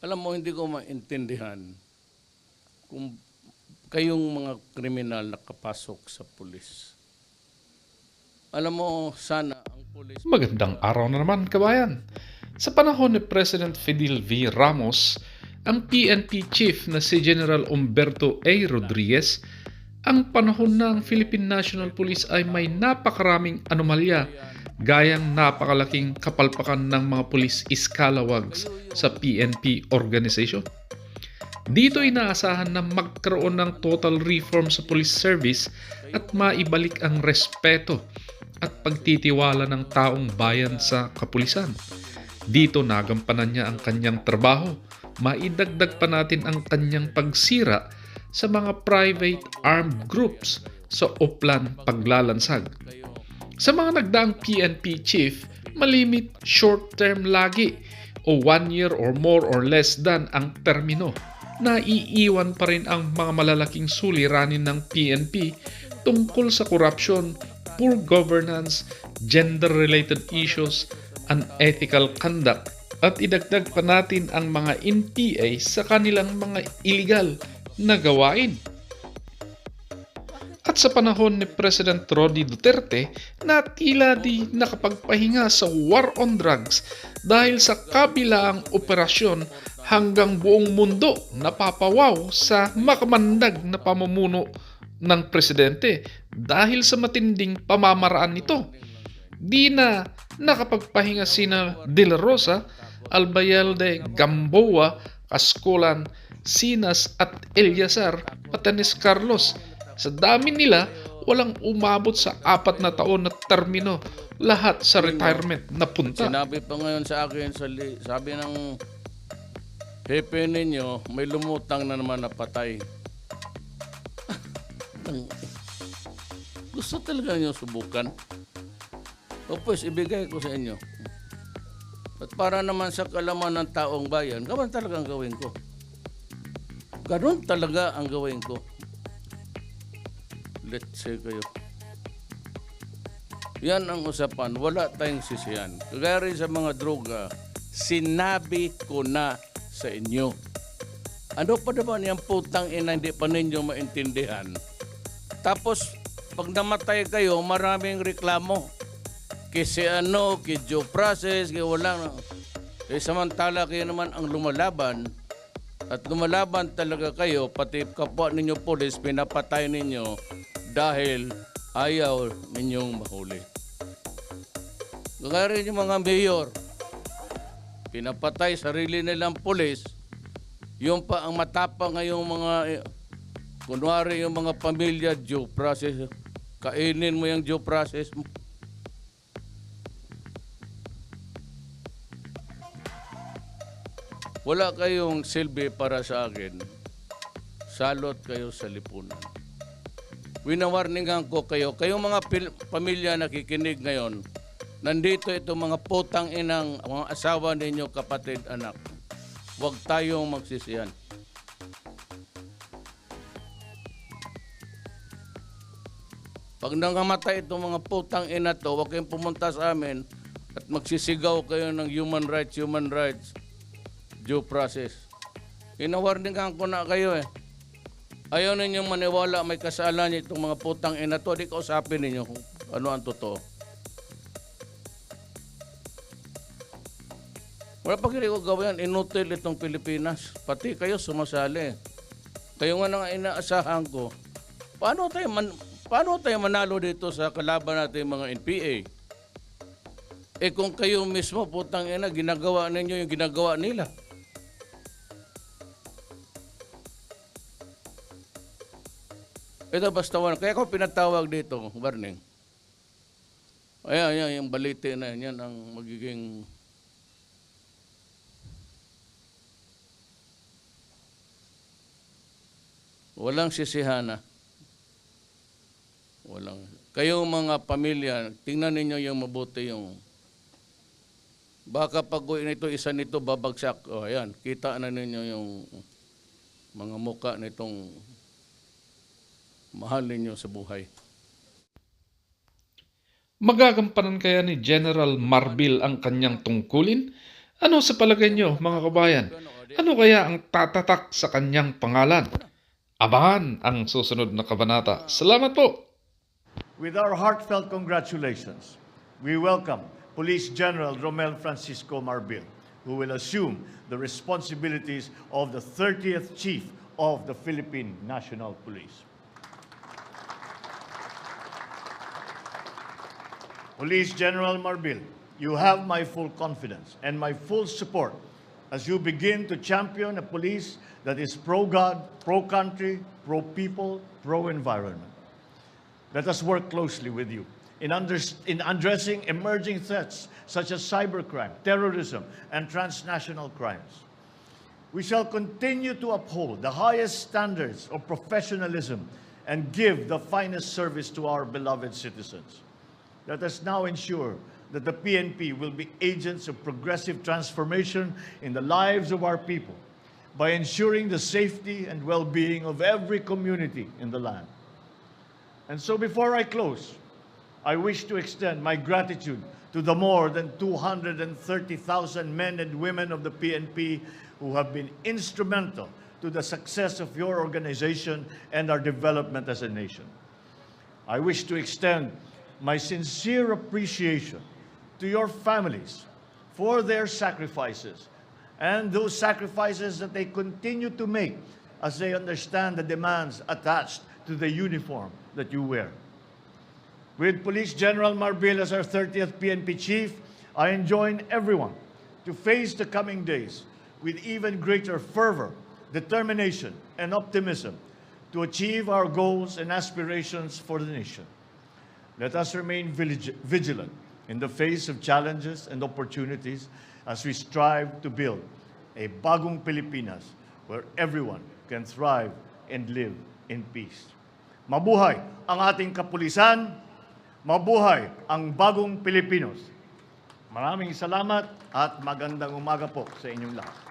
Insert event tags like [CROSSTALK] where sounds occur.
Alam mo, hindi ko maintindihan kung kayong mga kriminal nakapasok sa pulis. Alam mo, sana ang pulis... Magandang araw na naman, kabayan. Sa panahon ni President Fidel V. Ramos, ang PNP chief na si General Umberto A. Rodriguez, ang panahon ng Philippine National Police ay may napakaraming anomalya gayang napakalaking kapalpakan ng mga police iskalawags sa PNP organization. Dito inaasahan na magkaroon ng total reform sa police service at maibalik ang respeto at pagtitiwala ng taong bayan sa kapulisan. Dito nagampanan niya ang kanyang trabaho. Maidagdag pa natin ang kanyang pagsira sa mga private armed groups sa Oplan paglalansag. Sa mga nagdaang PNP chief, malimit short term lagi o one year or more or less than ang termino. Naiiwan pa rin ang mga malalaking suliranin ng PNP tungkol sa corruption, poor governance, gender-related issues, unethical conduct at idagdag pa natin ang mga NPA sa kanilang mga illegal na gawain. Sa panahon ni President Rodi Duterte na tila di nakapagpahinga sa war on drugs dahil sa kabilaang operasyon hanggang buong mundo napapawaw sa makamandag na pamumuno ng presidente dahil sa matinding pamamaraan nito. Di na nakapagpahinga sina De La Rosa, Albayalde, Gamboa, Cascolan, Sinas at Eliasar Patanis Carlos. Sa dami nila, walang umabot sa apat na taon na termino lahat sa retirement na punta. Sinabi pa ngayon sa akin, sa li- sabi ng hepe ninyo, may lumutang na naman na patay. [LAUGHS] Gusto talaga niyo subukan? O pues, ibigay ko sa inyo. At para naman sa kalaman ng taong bayan, gawan talaga ang gawin ko. Ganon talaga ang gawin ko. Let's say kayo. Yan ang usapan. Wala tayong sisiyan. Kagaya sa mga droga, sinabi ko na sa inyo. Ano pa naman yung putang ina hindi pa ninyo maintindihan? Tapos, pag namatay kayo, maraming reklamo. Kasi ano, kay due process, kay walang... Eh, samantala kayo naman ang lumalaban, at lumalaban talaga kayo, pati kapwa ninyo polis, pinapatay ninyo dahil ayaw ninyong mahuli. Gaya rin yung mga mayor, pinapatay sarili nilang polis, yung pa ang matapang ngayong mga, eh, kunwari yung mga pamilya, due process, kainin mo yung due process mo. Wala kayong silbi para sa akin. Salot kayo sa lipunan. Winawarningan ko kayo, kayong mga pil- pamilya nakikinig ngayon, nandito itong mga putang inang mga asawa ninyo, kapatid, anak. Huwag tayong magsisiyan. Pag nangamatay itong mga putang ina to, huwag kayong pumunta sa amin at magsisigaw kayo ng human rights, human rights, due process. Inawarningan ko na kayo eh. Ayaw ninyong maniwala may kasalanan itong mga putang ina to. Di kausapin ninyo kung ano ang totoo. Wala pa ko gawin. Inutil itong Pilipinas. Pati kayo sumasali. Kayo nga nang inaasahan ko. Paano tayo, man, paano tayo manalo dito sa kalaban natin mga NPA? Eh kung kayo mismo putang ina, ginagawa ninyo yung ginagawa nila. Ito basta one. Kaya ako pinatawag dito, Barning. Ayan, ayan, yung balite na yan, yan ang magiging... Walang sisihana. Walang... Kayong mga pamilya, tingnan ninyo yung mabuti yung... Baka pag nito, isa nito babagsak. O, ayan, kita na ninyo yung mga muka nitong mahal ninyo sa buhay. Magagampanan kaya ni General Marbil ang kanyang tungkulin? Ano sa palagay nyo mga kabayan? Ano kaya ang tatatak sa kanyang pangalan? Abangan ang susunod na kabanata. Salamat po! With our heartfelt congratulations, we welcome Police General Romel Francisco Marbil, who will assume the responsibilities of the 30th Chief of the Philippine National Police. Police General Marbil, you have my full confidence and my full support as you begin to champion a police that is pro-God, pro-country, pro-people, pro-environment. Let us work closely with you in, in addressing emerging threats such as cybercrime, terrorism, and transnational crimes. We shall continue to uphold the highest standards of professionalism and give the finest service to our beloved citizens. Let us now ensure that the PNP will be agents of progressive transformation in the lives of our people by ensuring the safety and well-being of every community in the land. And so before I close, I wish to extend my gratitude to the more than 230,000 men and women of the PNP who have been instrumental to the success of your organization and our development as a nation. I wish to extend my sincere appreciation to your families for their sacrifices and those sacrifices that they continue to make as they understand the demands attached to the uniform that you wear. With Police General Marbil as our 30th PNP chief, I enjoin everyone to face the coming days with even greater fervor, determination, and optimism to achieve our goals and aspirations for the nation. Let us remain vigilant in the face of challenges and opportunities as we strive to build a bagong Pilipinas where everyone can thrive and live in peace. Mabuhay ang ating kapulisan, mabuhay ang bagong Pilipinos. Maraming salamat at magandang umaga po sa inyong lahat.